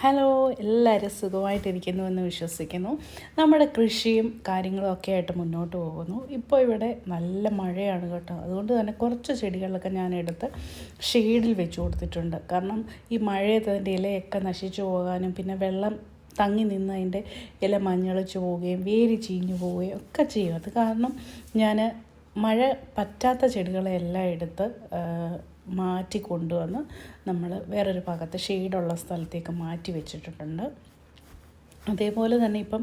Hello എല്ലാവരും സുഖമായിട്ടിരിക്കുന്നു എന്ന് വിശ്വസിക്കുന്നു. നമ്മുടെ കൃഷിയും കാര്യങ്ങളും ഒക്കെ ആയിട്ട് മുന്നോട്ട് പോകുന്നു. ഇപ്പോൾ ഇവിടെ നല്ല മഴയാണ് കേട്ടോ. അതുകൊണ്ട് തന്നെ കുറച്ച് ചെടികളൊക്കെ ഞാൻ എടുത്ത് ഷെയ്ഡിൽ വെച്ച് കൊടുത്തിട്ടുണ്ട്. കാരണം ഈ മഴയത്ത് അതിന്റെ ഇലയൊക്കെ നശിച്ചു പോകാനും പിന്നെ വെള്ളം തങ്ങി നിന്ന് അതിന്റെ ഇല മഞ്ഞളിച്ച് പോവുകയും വേര് ചീഞ്ഞു പോവുകയും ഒക്കെ ചെയ്യും. അത് കാരണം ഞാൻ മഴ പറ്റാത്ത ചെടികളെല്ലാം എടുത്ത് മാറ്റി കൊണ്ടുവന്ന് നമ്മൾ വേറൊരു ഭാഗത്ത് ഷെയ്ഡുള്ള സ്ഥലത്തേക്ക് മാറ്റി വെച്ചിട്ടുണ്ട് അതേപോലെ തന്നെ ഇപ്പം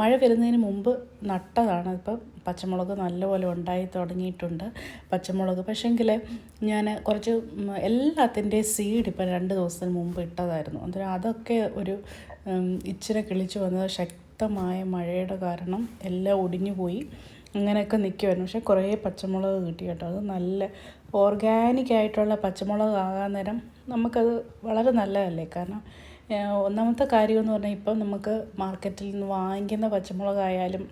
മഴ വരുന്നതിന് മുമ്പ് നട്ടതാണ്. ഇപ്പം പച്ചമുളക് നല്ലപോലെ ഉണ്ടായി തുടങ്ങിയിട്ടുണ്ട്. പച്ചമുളക് പക്ഷേങ്കിൽ ഞാൻ കുറച്ച് എല്ലാത്തിന്റെ സീഡ് ഇപ്പം രണ്ട് ദിവസത്തിന് മുമ്പ് ഇട്ടതായിരുന്നു. അന്നേരം അതൊക്കെ ഒരു ഇച്ചിരി കിളിച്ച് വന്നത് ശക്തമായ മഴയുടെ കാരണം എല്ലാം ഒടിഞ്ഞു പോയി അങ്ങനെയൊക്കെ നിൽക്കുമായിരുന്നു പക്ഷേ കുറേ പച്ചമുളക് കിട്ടി കേട്ടോ. അത് നല്ല ഓർഗാനിക് ആയിട്ടുള്ള പച്ചമുളക് ആകാൻ നേരം നമുക്കത് വളരെ നല്ലതല്ലേ? കാരണം ഒന്നാമത്തെ കാര്യം എന്ന് പറഞ്ഞാൽ ഇപ്പം നമുക്ക് മാർക്കറ്റിൽ നിന്ന് വാങ്ങിക്കുന്ന പച്ചമുളകായാലും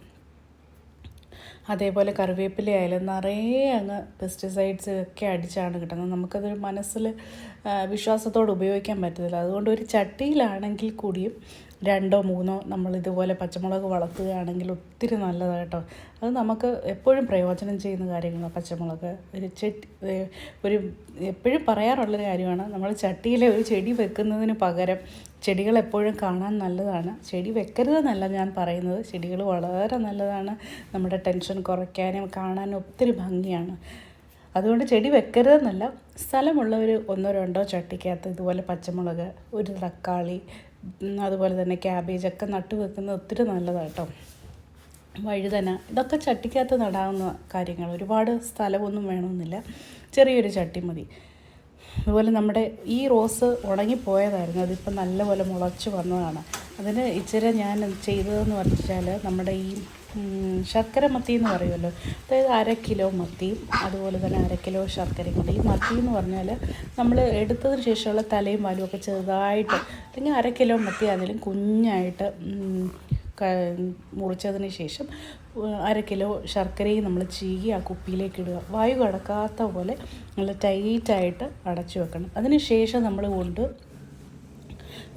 അതേപോലെ കറിവേപ്പില ആയാലും നിറയെ അങ്ങ് പെസ്റ്റിസൈഡ്സ് ഒക്കെ അടിച്ചാണ് കിട്ടുന്നത്. നമുക്കത് മനസ്സിൽ വിശ്വാസത്തോടെ ഉപയോഗിക്കാൻ പറ്റത്തില്ല. അതുകൊണ്ട് ഒരു ചട്ടിയിലാണെങ്കിൽ കൂടിയും രണ്ടോ മൂന്നോ നമ്മൾ ഇതുപോലെ പച്ചമുളക് വളർത്തുകയാണെങ്കിൽ ഒത്തിരി നല്ലതാണ് കേട്ടോ. അത് നമുക്ക് എപ്പോഴും പ്രയോജനം ചെയ്യുന്ന കാര്യങ്ങളാണ് പച്ചമുളക്. ഒരു ചെടി ഒരു എപ്പോഴും പറയാറുള്ളൊരു കാര്യമാണ് നമ്മൾ ചട്ടിയിലെ ഒരു ചെടി വെക്കുന്നതിന് പകരം ചെടികൾ എപ്പോഴും കാണാൻ നല്ലതാണ്. ചെടി വെക്കരുതെന്നല്ല ഞാൻ പറയുന്നത് ചെടികൾ വളരെ നല്ലതാണ്. നമ്മുടെ ടെൻഷൻ കുറയ്ക്കാനും കാണാനും ഒത്തിരി ഭംഗിയാണ്. അതുകൊണ്ട് ചെടി വെക്കരുതെന്നല്ല സ്ഥലമുള്ളവർ ഒന്നോ രണ്ടോ ചട്ടിക്കകത്ത് ഇതുപോലെ പച്ചമുളക് ഒരു തക്കാളി അതുപോലെ തന്നെ ക്യാബേജ് ഒക്കെ നട്ടു വെക്കുന്നത് ഒത്തിരി നല്ലതാണ് കേട്ടോ വഴുതന ഇതൊക്കെ ചട്ടിക്കകത്ത് നടാവുന്ന കാര്യങ്ങൾ. ഒരുപാട് സ്ഥലമൊന്നും വേണമെന്നില്ല. ചെറിയൊരു ചട്ടി മതി. അതുപോലെ നമ്മുടെ ഈ റോസ് ഉണങ്ങിപ്പോയതായിരുന്നു. അതിപ്പോൾ നല്ലപോലെ മുളച്ച് വന്നതാണ്. അതിന് ഇച്ചിരി ഞാൻ ചെയ്തതെന്ന് പറഞ്ഞാൽ നമ്മുടെ ഈ ശർക്കര മത്തി എന്ന് പറയുമല്ലോ. അതായത് അര കിലോ മത്തിയും അതുപോലെ തന്നെ അര കിലോ ശർക്കരയും കൂടി ഈ മത്തി എന്ന് പറഞ്ഞാൽ നമ്മൾ എടുത്തതിന് ശേഷമുള്ള തലയും വാലും ഒക്കെ ചെറുതായിട്ട് അല്ലെങ്കിൽ അര കിലോ മത്തി അതിലും കുഞ്ഞായിട്ട് മുറിച്ചതിന് ശേഷം അര കിലോ ശർക്കരയും നമ്മൾ ചീകി ആ കുപ്പിയിലേക്ക് ഇടുക. വായു കടക്കാത്ത പോലെ നല്ല ടൈറ്റായിട്ട് അടച്ചു വെക്കണം. അതിന് ശേഷം നമ്മൾ കൊണ്ട്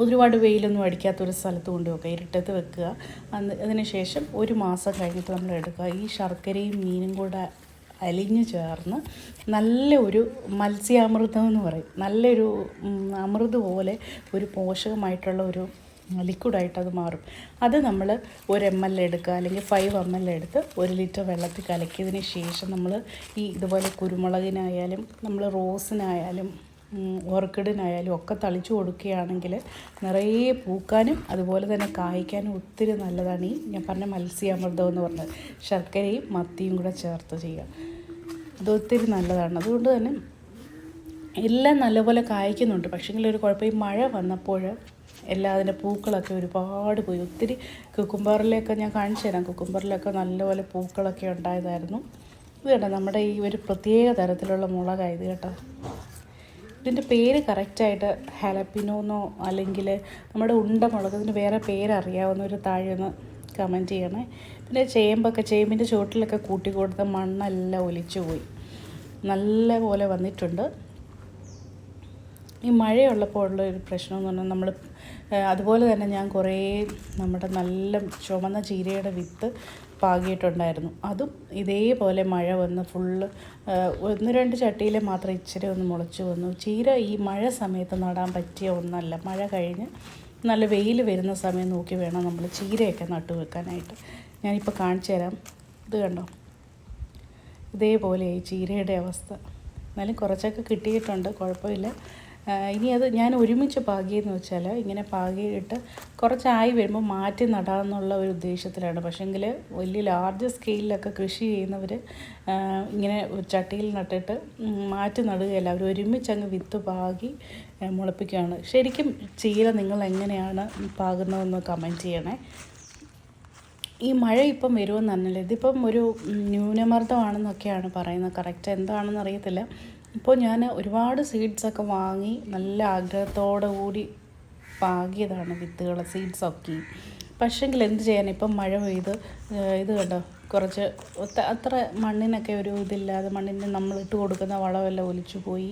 ഒരുപാട് വെയിലൊന്നും അടിക്കാത്തൊരു സ്ഥലത്ത് കൊണ്ട് വെക്കുക ഇരുട്ടത്ത് വെക്കുക. അതിന് ശേഷം ഒരു മാസം കഴിഞ്ഞിട്ട് നമ്മൾ എടുക്കുക. ഈ ശർക്കരയും മീനും കൂടെ അലിഞ്ഞു ചേർന്ന് നല്ല ഒരു മത്സ്യാമൃതം എന്ന് പറയും. നല്ലൊരു അമൃത് പോലെ ഒരു പോഷകമായിട്ടുള്ള ഒരു ലിക്വിഡായിട്ട് അത് മാറും. അത് നമ്മൾ ഒരു എം എൽ എടുക്കുക അല്ലെങ്കിൽ ഫൈവ് എം എൽ എടുത്ത് ഒരു ലിറ്റർ വെള്ളത്തിൽ കലക്കിയതിന് ശേഷം നമ്മൾ ഈ ഇതുപോലെ കുരുമുളകിനായാലും നമ്മൾ റോസിനായാലും ഓർക്കിഡിനായാലും ഒക്കെ തളിച്ചു കൊടുക്കുകയാണെങ്കിൽ നിറയെ പൂക്കാനും അതുപോലെ തന്നെ കായ്ക്കാനും ഒത്തിരി നല്ലതാണ് ഈ ഞാൻ പറഞ്ഞ മത്സ്യാമൃതം എന്ന് പറഞ്ഞത്. ശർക്കരയും മത്തിയും കൂടെ ചേർത്ത് ചെയ്യുക. അത് ഒത്തിരി നല്ലതാണ്. അതുകൊണ്ട് തന്നെ എല്ലാം നല്ലപോലെ കായ്ക്കുന്നുണ്ട്. പക്ഷേങ്കിൽ ഒരു കുഴപ്പം ഈ മഴ വന്നപ്പോൾ എല്ലാ അതിന്റെ പൂക്കളൊക്കെ ഒരുപാട് പോയി. ഒത്തിരി കുക്കുംബറിലൊക്കെ ഞാൻ കാണിച്ചു തരാം. കുക്കുംബറിലൊക്കെ നല്ലപോലെ പൂക്കളൊക്കെ ഉണ്ടായതായിരുന്നു. ഇത് കേട്ടോ നമ്മുടെ ഈ ഒരു പ്രത്യേക തരത്തിലുള്ള മുളകായത് കേട്ടോ. ഇതിന്റെ പേര് കറക്റ്റായിട്ട് ഹലപ്പിനോന്നോ അല്ലെങ്കിൽ നമ്മുടെ ഉണ്ട മുളക് ഇതിന് വേറെ പേരറിയാവുന്നവർ താഴെ ഒന്ന് കമന്റ് ചെയ്യണേ. പിന്നെ ചേമ്പൊക്കെ ചേമ്പിന്റെ ചുവട്ടിലൊക്കെ കൂട്ടി കൊടുത്ത മണ്ണെല്ലാം ഒലിച്ചു പോയി. നല്ല പോലെ വന്നിട്ടുണ്ട്. ഈ മഴയുള്ളപ്പോഴുള്ള ഒരു പ്രശ്നം എന്ന് പറഞ്ഞാൽ നമ്മൾ അതുപോലെ തന്നെ ഞാൻ കുറേ നമ്മുടെ നല്ല ചുമന്ന ചീരയുടെ വിത്ത് പാകിയിട്ടുണ്ടായിരുന്നു. അതും ഇതേപോലെ മഴ വന്ന് ഫുള്ള് ഒന്ന് രണ്ട് ചട്ടിയിൽ മാത്രം ഇച്ചിരി ഒന്ന് മുളച്ചു വന്നു. ചീര ഈ മഴ സമയത്ത് നടാൻ പറ്റിയ ഒന്നല്ല. മഴ കഴിഞ്ഞ് നല്ല വെയിൽ വരുന്ന സമയം നോക്കി വേണം നമ്മൾ ചീരയൊക്കെ നട്ടു വെക്കാനായിട്ട്. ഞാനിപ്പോൾ കാണിച്ചു തരാം. ഇത് കണ്ടോ? ഇതേപോലെ ഈ ചീരയുടെ അവസ്ഥ. എന്നാലും കുറച്ചൊക്കെ കിട്ടിയിട്ടുണ്ട്. കുഴപ്പമില്ല. ഇനി അത് ഞാൻ ഒരുമിച്ച് പാകിയെന്ന് വെച്ചാൽ ഇങ്ങനെ പാകിയിട്ട് കുറച്ചായി വരുമ്പോൾ മാറ്റി നടാമെന്നുള്ള ഒരു ഉദ്ദേശത്തിലാണ്. പക്ഷേങ്കിൽ വലിയ ലാർജ് സ്കെയിലിലൊക്കെ കൃഷി ചെയ്യുന്നവർ ഇങ്ങനെ ചട്ടിയിൽ നട്ടിട്ട് മാറ്റി നടുകയല്ല. അവർ ഒരുമിച്ച് അങ്ങ് വിത്ത് പാകി മുളപ്പിക്കുകയാണ്. ശരിക്കും ചീര നിങ്ങൾ എങ്ങനെയാണ് പാകുന്നതെന്ന് കമന്റ് ചെയ്യണേ. ഈ മഴ ഇപ്പം വരുമെന്ന് ഇതിപ്പം ഒരു ന്യൂനമർദ്ദമാണെന്നൊക്കെയാണ് പറയുന്നത്. കറക്റ്റ് എന്താണെന്ന് അറിയത്തില്ല ഇപ്പോൾ ഞാൻ ഒരുപാട് സീഡ്സൊക്കെ വാങ്ങി നല്ല ആഗ്രഹത്തോടു കൂടി പാകിയതാണ് വിത്തുകൾ സീഡ്സൊക്കെ പക്ഷെങ്കിൽ എന്ത് ചെയ്യാൻ ഇപ്പം മഴ പെയ്ത് ഇത് കണ്ടോ? കുറച്ച് അത്ര മണ്ണിനൊക്കെ ഒരു ഇതില്ലാതെ മണ്ണിന് നമ്മൾ ഇട്ട് കൊടുക്കുന്ന വളമെല്ലാം ഒലിച്ചു പോയി.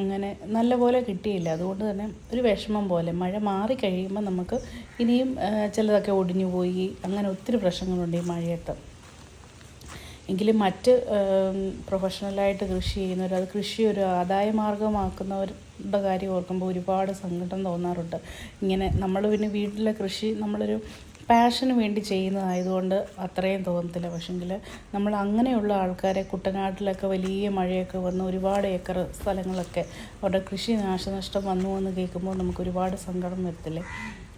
അങ്ങനെ നല്ല പോലെ കിട്ടിയില്ല. അതുകൊണ്ട് തന്നെ ഒരു വിഷമം പോലെ മഴ മാറി കഴിയുമ്പോൾ നമുക്ക് ഇനിയും ചിലതൊക്കെ ഒടിഞ്ഞു പോയി. അങ്ങനെ ഒത്തിരി പ്രശ്നങ്ങളുണ്ട് ഈ മഴയത്ത്. എങ്കിലും മറ്റ് പ്രൊഫഷണലായിട്ട് കൃഷി ചെയ്യുന്നവർ അത് കൃഷി ഒരു ആദായ മാർഗമാക്കുന്നവരുടെ കാര്യം ഓർക്കുമ്പോൾ ഒരുപാട് സങ്കടം തോന്നാറുണ്ട്. ഇങ്ങനെ നമ്മൾ പിന്നെ വീട്ടിലെ കൃഷി നമ്മളൊരു പാഷന് വേണ്ടി ചെയ്യുന്നതായതുകൊണ്ട് അത്രയും തോന്നത്തില്ല. പക്ഷെങ്കിൽ നമ്മൾ അങ്ങനെയുള്ള ആൾക്കാരെ കുട്ടനാട്ടിലൊക്കെ വലിയ മഴയൊക്കെ വന്ന് ഒരുപാട് ഏക്കർ സ്ഥലങ്ങളൊക്കെ അവരുടെ കൃഷി നാശനഷ്ടം വന്നു എന്ന് കേൾക്കുമ്പോൾ നമുക്ക് ഒരുപാട് സങ്കടം വരത്തില്ലേ?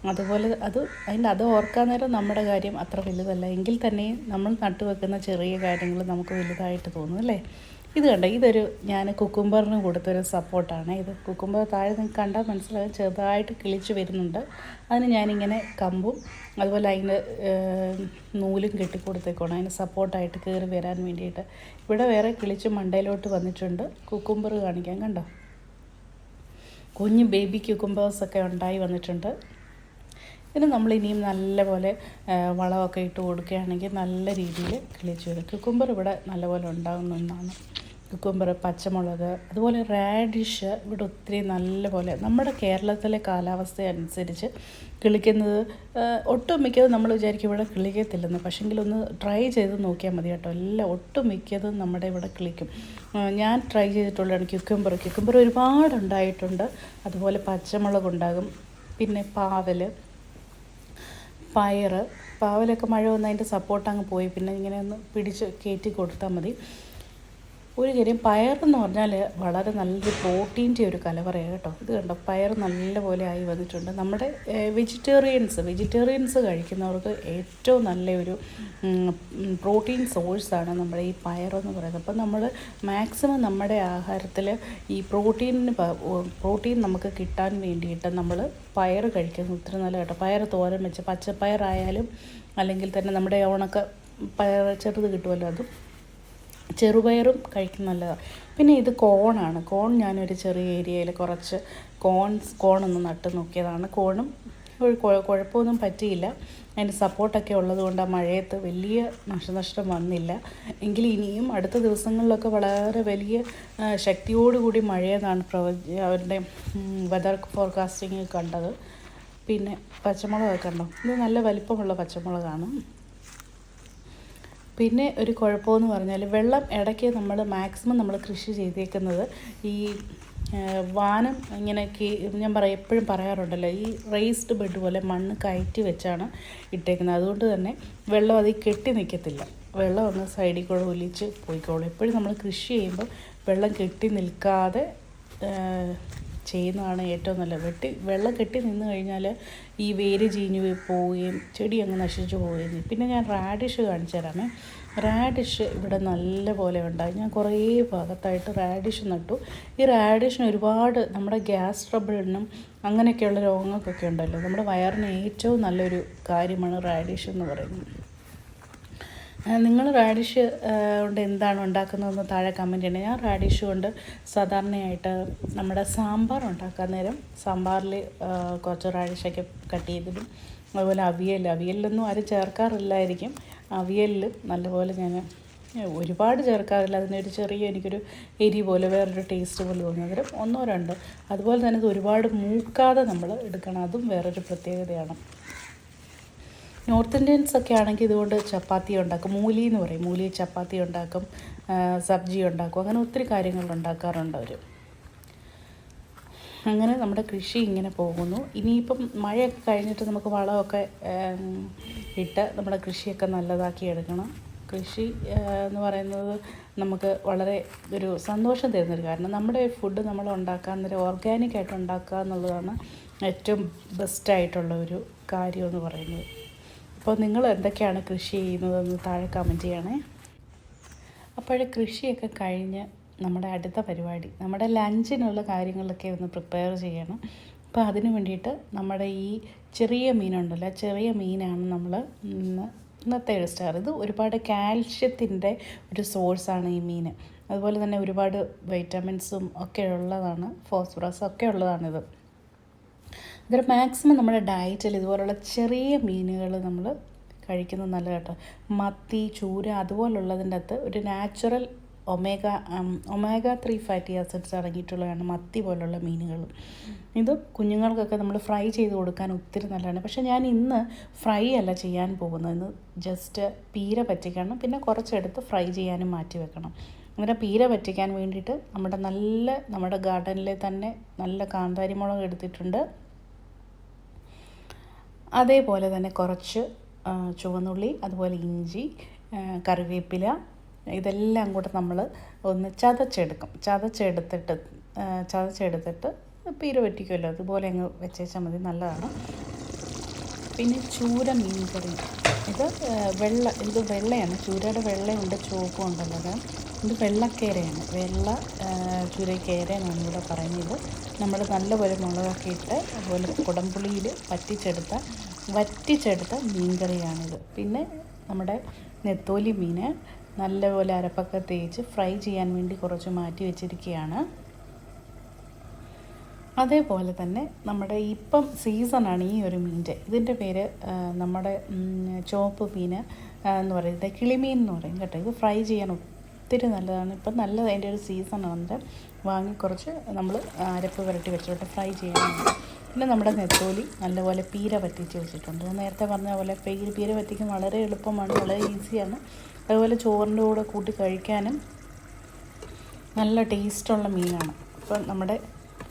അതുപോലെ അത് അതിന്റെ അത് ഓർക്കാൻ നേരം നമ്മുടെ കാര്യം അത്ര വലുതല്ല. എങ്കിൽ തന്നെ നമ്മൾ നട്ടുവെക്കുന്ന ചെറിയ കാര്യങ്ങൾ നമുക്ക് വലുതായിട്ട് തോന്നും അല്ലേ? ഇത് കണ്ട ഇതൊരു ഞാൻ കുക്കുംബറിന് കൊടുത്തൊരു സപ്പോർട്ടാണ്. ഇത് കുക്കുംബർ താഴെ നിങ്ങൾക്ക് കണ്ടാൽ മനസ്സിലാകും ചെറുതായിട്ട് കിളിച്ച് വരുന്നുണ്ട്. അതിന് ഞാനിങ്ങനെ കമ്പും അതുപോലെ അതിന് നൂലും കെട്ടിക്കൊടുത്തേക്കോണം അതിന് സപ്പോർട്ടായിട്ട് കയറി വരാൻ വേണ്ടിയിട്ട്. ഇവിടെ വേറെ കിളിച്ച് മണ്ടയിലോട്ട് വന്നിട്ടുണ്ട്. കുക്കുംബർ കാണിക്കാൻ കണ്ടോ? കുഞ്ഞ് ബേബി ക്യൂക്കുംബേഴ്സൊക്കെ ഉണ്ടായി വന്നിട്ടുണ്ട്. ഇതിന് നമ്മൾ ഇനിയും നല്ലപോലെ വളമൊക്കെ ഇട്ട് കൊടുക്കുകയാണെങ്കിൽ നല്ല രീതിയിൽ കിളിച്ച് വരും കുക്കുംബർ ഇവിടെ നല്ലപോലെ ഉണ്ടാകുന്ന ഒന്നാണ്. കുക്കുംബർ പച്ചമുളക് അതുപോലെ റാഡിഷ് ഇവിടെ ഒത്തിരി നല്ലപോലെ നമ്മുടെ കേരളത്തിലെ കാലാവസ്ഥ അനുസരിച്ച് കിളിക്കുന്നത് ഒട്ടും മിക്കതും നമ്മൾ വിചാരിക്കും ഇവിടെ കിളിക്കത്തില്ലെന്ന്. പക്ഷെങ്കിൽ ഒന്ന് ട്രൈ ചെയ്ത് നോക്കിയാൽ മതി കേട്ടോ. എല്ലാം ഒട്ടും മിക്കതും നമ്മുടെ ഇവിടെ കിളിക്കും. ഞാൻ ട്രൈ ചെയ്തിട്ടുള്ളതാണ് ക്യുക്കുംബർ ക്യുക്കുംബർ ഒരുപാട് ഉണ്ടായിട്ടുണ്ട് അതുപോലെ പച്ചമുളക് ഉണ്ടാകും പിന്നെ പാവൽ പയർ പാവലൊക്കെ മഴ വന്ന് അതിന്റെ സപ്പോർട്ട് അങ്ങ് പോയി. പിന്നെ ഇങ്ങനെ ഒന്ന് പിടിച്ച് കയറ്റി കൊടുത്താൽ മതി. ഒരു കാര്യം പയറെന്ന് പറഞ്ഞാൽ വളരെ നല്ലൊരു പ്രോട്ടീന്റെ ഒരു കലവറയാണ് കേട്ടോ. ഇത് കണ്ടോ? പയർ നല്ലപോലെ ആയി വന്നിട്ടുണ്ട്. നമ്മുടെ വെജിറ്റേറിയൻസ് വെജിറ്റേറിയൻസ് കഴിക്കുന്നവർക്ക് ഏറ്റവും നല്ലൊരു പ്രോട്ടീൻ സോഴ്സാണ് നമ്മുടെ ഈ പയറെന്ന് പറയുന്നത്. അപ്പം നമ്മൾ മാക്സിമം നമ്മുടെ ആഹാരത്തിൽ ഈ പ്രോട്ടീനിന് പ്രോട്ടീൻ നമുക്ക് കിട്ടാൻ വേണ്ടിയിട്ട് നമ്മൾ പയർ കഴിക്കുന്നത് ഒത്തിരി നല്ല കേട്ടോ. പയർ തോരൻ വെച്ച് പച്ചപ്പയറായാലും അല്ലെങ്കിൽ തന്നെ നമ്മുടെ ഉണക്ക പയർ ചെറുത് കിട്ടുമല്ലോ അതും ചെറുപയറും കഴിക്കുന്നത് നല്ലതാണ്. പിന്നെ ഇത് കോണാണ്. കോൺ ഞാനൊരു ചെറിയ ഏരിയയിൽ കുറച്ച് കോൺ കോണൊന്ന് നട്ട് നോക്കിയതാണ്. കോണും ഒരു കുഴ- കുഴപ്പമൊന്നും പറ്റിയില്ല. അതിന്റെ സപ്പോർട്ടൊക്കെ ഉള്ളതുകൊണ്ട് ആ മഴയത്ത് വലിയ നാശനഷ്ടം വന്നില്ല. എങ്കിൽ ഇനിയും അടുത്ത ദിവസങ്ങളിലൊക്കെ വളരെ വലിയ ശക്തിയോടുകൂടി മഴയെന്നാണ് പ്രവ അവരുടെ വെതർ ഫോർകാസ്റ്റിംഗ് കണ്ടത്. പിന്നെ പച്ചമുളകൊക്കെ കണ്ടോ? ഇത് നല്ല വലിപ്പമുള്ള പച്ചമുളകാണ്. പിന്നെ ഒരു കുഴപ്പമെന്ന് പറഞ്ഞാൽ വെള്ളം ഇടയ്ക്ക് നമ്മൾ മാക്സിമം നമ്മൾ കൃഷി ചെയ്തേക്കുന്നത് ഈ വാനം ഇങ്ങനെ ഞാൻ പറയാം എപ്പോഴും പറയാറുണ്ടല്ലോ ഈ റേസ്ഡ് ബെഡ് പോലെ മണ്ണ് കയറ്റി വെച്ചാണ് ഇട്ടേക്കുന്നത്. അതുകൊണ്ട് തന്നെ വെള്ളം അതിൽ കെട്ടി നിൽക്കത്തില്ല. വെള്ളം ഒന്ന് സൈഡിൽ കൂടെ ഒലിച്ച് പോയിക്കോളും. എപ്പോഴും നമ്മൾ കൃഷി ചെയ്യുമ്പോൾ വെള്ളം കെട്ടി നിൽക്കാതെ ചെയ്യുന്നതാണ് ഏറ്റവും നല്ലത്. വെട്ടി വെള്ളം കെട്ടി നിന്ന് കഴിഞ്ഞാൽ ഈ വേര് ചീഞ്ഞു പോവുകയും ചെടി അങ്ങ് നശിച്ചു പോവുകയും ചെയ്യും. പിന്നെ ഞാൻ റാഡിഷ് കാണിച്ചു തരാമേ. റാഡിഷ് ഇവിടെ നല്ല പോലെ ഉണ്ടായി. ഞാൻ കുറേ ഭാഗത്തായിട്ട് റാഡിഷ് നട്ടു. ഈ റാഡിഷിന് ഒരുപാട് നമ്മുടെ ഗ്യാസ് ട്രബിളിനും അങ്ങനെയൊക്കെയുള്ള രോഗങ്ങൾക്കൊക്കെ ഉണ്ടല്ലോ. നമ്മുടെ വയറിന് ഏറ്റവും നല്ലൊരു കാര്യമാണ് റാഡിഷ് എന്ന് പറയുന്നത്. നിങ്ങൾ റാഡിഷ് കൊണ്ട് എന്താണ് ഉണ്ടാക്കുന്നതെന്ന് താഴെ കമന്റ് ചെയ്യണേ. ഞാൻ റാഡിഷ് കൊണ്ട് സാധാരണയായിട്ട് നമ്മുടെ സാമ്പാർ ഉണ്ടാക്കാൻ നേരം സാമ്പാറിൽ കുറച്ച് റാഡിഷൊക്കെ കട്ട് ചെയ്തിടും. അതുപോലെ അവിയൽ അവിയലിലൊന്നും ആരും ചേർക്കാറില്ലായിരിക്കും. അവിയലിൽ നല്ലപോലെ ഞാൻ ഒരുപാട് ചേർക്കാറില്ല. അതിനൊരു ചെറിയ എനിക്കൊരു എരി പോലെ വേറൊരു ടേസ്റ്റ് പോലെ തോന്നി അന്നേരം ഒന്നോ രണ്ടോ. അതുപോലെ തന്നെ ഇത് ഒരുപാട് മൂക്കാതെ നമ്മൾ എടുക്കണം. അതും വേറൊരു പ്രത്യേകതയാണ്. നോർത്ത് ഇന്ത്യൻസ് ഒക്കെ ആണെങ്കിൽ ഇതുകൊണ്ട് ചപ്പാത്തി ഉണ്ടാക്കും. മൂലി എന്ന് പറയും. മൂലി ചപ്പാത്തി ഉണ്ടാക്കും. സബ്ജി ഉണ്ടാക്കും. അങ്ങനെ ഒത്തിരി കാര്യങ്ങൾ ഉണ്ടാക്കാറുണ്ട് അവർ അങ്ങനെ നമ്മുടെ കൃഷി ഇങ്ങനെ പോകുന്നു. ഇനിയിപ്പം മഴയൊക്കെ കഴിഞ്ഞിട്ട് നമുക്ക് വളമൊക്കെ ഇട്ട് നമ്മുടെ കൃഷിയൊക്കെ നല്ലതാക്കി എടുക്കണം. കൃഷി എന്ന് പറയുന്നത് നമുക്ക് വളരെ ഒരു സന്തോഷം തരുന്നൊരു കാരണം. നമ്മുടെ ഫുഡ് നമ്മൾ ഉണ്ടാക്കാൻ നേരം ഓർഗാനിക്കായിട്ട് ഉണ്ടാക്കുക എന്നുള്ളതാണ് ഏറ്റവും ബെസ്റ്റായിട്ടുള്ള ഒരു കാര്യം എന്ന് പറയുന്നത്. അപ്പോൾ നിങ്ങൾ എന്തൊക്കെയാണ് കൃഷി ചെയ്യുന്നതെന്ന് താഴെ കമന്റ് ചെയ്യണേ. അപ്പോൾ കൃഷിയൊക്കെ കഴിഞ്ഞ് നമ്മുടെ അടുത്ത പരിപാടി നമ്മുടെ ലഞ്ചിനുള്ള കാര്യങ്ങളൊക്കെ ഒന്ന് പ്രിപ്പയർ ചെയ്യണം. അപ്പോൾ അതിന് വേണ്ടിയിട്ട് നമ്മുടെ ഈ ചെറിയ മീനുണ്ടല്ലോ ചെറിയ മീനാണ് നമ്മൾ ഇന്ന് ഇന്നത്തെ സ്റ്റാർ ഇത് ഒരുപാട് കാൽഷ്യത്തിന്റെ ഒരു സോഴ്സാണ് ഈ മീൻ. അതുപോലെ തന്നെ ഒരുപാട് വൈറ്റമിൻസും ഒക്കെ ഉള്ളതാണ് ഫോസ്ഫറസ് ഒക്കെ ഉള്ളതാണിത് ഇതൊരു മാക്സിമം നമ്മുടെ ഡയറ്റിൽ ഇതുപോലുള്ള ചെറിയ മീനുകൾ നമ്മൾ കഴിക്കുന്നത് നല്ല കേട്ടോ മത്തി ചൂര അതുപോലുള്ളതിന്റെ അകത്ത് ഒരു natural omega omega three fatty acids അടങ്ങിയിട്ടുള്ളതാണ് മത്തി പോലുള്ള മീനുകൾ ഇത് കുഞ്ഞുങ്ങൾക്കൊക്കെ നമ്മൾ ഫ്രൈ ചെയ്ത് കൊടുക്കാൻ ഒത്തിരി നല്ലതാണ്. പക്ഷേ ഞാൻ ഇന്ന് ഫ്രൈ അല്ല ചെയ്യാൻ പോകുന്നത്. ഇന്ന് ജസ്റ്റ് പീര പറ്റിക്കണം. പിന്നെ കുറച്ചെടുത്ത് ഫ്രൈ ചെയ്യാനും മാറ്റി വെക്കണം. അങ്ങനെ പീര പറ്റിക്കാൻ വേണ്ടിയിട്ട് നമ്മുടെ നല്ല നമ്മുടെ ഗാർഡനിലെ തന്നെ നല്ല കാന്താരി മുളക് എടുത്തിട്ടുണ്ട്. അതേപോലെ തന്നെ കുറച്ച് ചുവന്നുള്ളി അതുപോലെ ഇഞ്ചി കറിവേപ്പില ഇതെല്ലാം കൂടെ നമ്മൾ ഒന്ന് ചതച്ചെടുക്കും. ചതച്ചെടുത്തിട്ട് ചതച്ചെടുത്തിട്ട് പീര പറ്റിക്കുമല്ലോ അതുപോലെ അങ്ങ് വെച്ചേച്ചാൽ മതി. നല്ലതാണ്. പിന്നെ ചൂര മീൻ കറി ഇത് വെള്ള ഇത് വെള്ളയാണ്. ചൂരയുടെ വെള്ളയുണ്ട് ചുവപ്പും ഉണ്ടല്ലോ. അത് ഇത് വെള്ളക്കേരയാണ്. വെള്ള ചൂരക്കേരയാണ് ഇവിടെ പറയുന്നത്. നമ്മൾ നല്ലപോലെ മുളകൊക്കെ ഇട്ട് അതുപോലെ കുടംപുളിയിൽ വറ്റിച്ചെടുത്ത വറ്റിച്ചെടുത്ത മീൻകറിയാണിത്. പിന്നെ നമ്മുടെ നെത്തോലി മീൻ നല്ലപോലെ അരപ്പൊക്കെ തേച്ച് ഫ്രൈ ചെയ്യാൻ വേണ്ടി കുറച്ച് മാറ്റി വെച്ചിരിക്കുകയാണ്. അതേപോലെ തന്നെ നമ്മുടെ ഇപ്പം സീസണാണ് ഈ ഒരു മീന്റെ. ഇതിന്റെ പേര് നമ്മുടെ ചോപ്പ് മീൻ എന്ന് പറയുന്നത് കിളിമീൻ എന്ന് പറയും കേട്ടോ. ഇത് ഫ്രൈ ചെയ്യാൻ ഒത്തിരി നല്ലതാണ്. ഇപ്പം നല്ല അതിന്റെ ഒരു സീസൺ അന്നേരം വാങ്ങി കുറച്ച് നമ്മൾ അരപ്പ് പുരട്ടി വെച്ചിട്ട് ഫ്രൈ ചെയ്യാനുണ്ട് പിന്നെ നമ്മുടെ നെത്തോലി നല്ലപോലെ പീര പറ്റിച്ച് വെച്ചിട്ടുണ്ട്. നേരത്തെ പറഞ്ഞ പോലെ പീര പീര പറ്റിക്കാൻ വളരെ എളുപ്പമാണ് വളരെ ഈസിയാണ്. അതുപോലെ ചോറിന്റെ കൂടെ കൂട്ടി കഴിക്കാനും നല്ല ടേസ്റ്റുള്ള മീനാണ്. അപ്പം നമ്മുടെ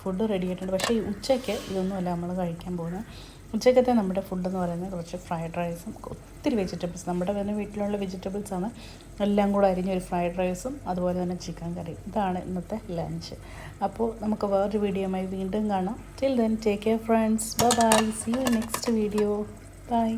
ഫുഡ് റെഡി ആയിട്ടുണ്ട്. പക്ഷേ ഉച്ചയ്ക്ക് ഇതൊന്നുമല്ല നമ്മൾ കഴിക്കാൻ പോകുന്നത്. ഉച്ചക്കത്തെ നമ്മുടെ ഫുഡ് എന്ന് പറയുന്നത് കുറച്ച് ഫ്രൈഡ് റൈസും ഒത്തിരി വെജിറ്റബിൾസ് നമ്മുടെ തന്നെ വീട്ടിലുള്ള വെജിറ്റബിൾസാണ് എല്ലാം കൂടെ അരിഞ്ഞൊരു ഫ്രൈഡ് റൈസും അതുപോലെ തന്നെ ചിക്കൻ കറി ഇതാണ് ഇന്നത്തെ ലഞ്ച് അപ്പോൾ നമുക്ക് വേറൊരു വീഡിയോയുമായി വീണ്ടും കാണാം. Till then take care friends bye bye see you next video bye